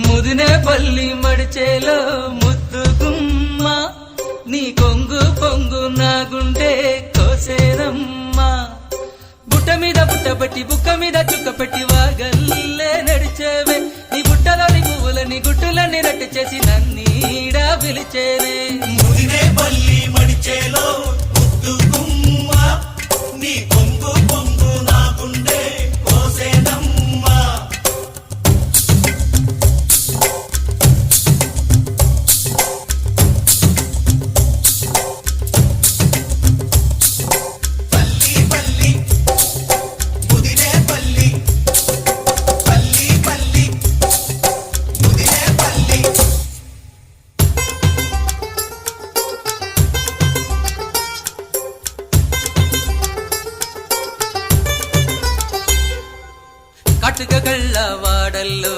ముదినే పల్లి మడిచేలో ముద్దుగుమ్మ నీ కొంగు పొంగు నాగుండే కోసేరమ్మా బుట్ట మీద బుట్టబట్టి బుక్క మీద చుక్క పెట్టి వాగల్లే నడిచేవే. నీ బుట్టలోని పువ్వులని గుట్టులని రట్టు చేసి నన్నీడా పిలిచేనే காட்டுக கள்ள வாடல்லோ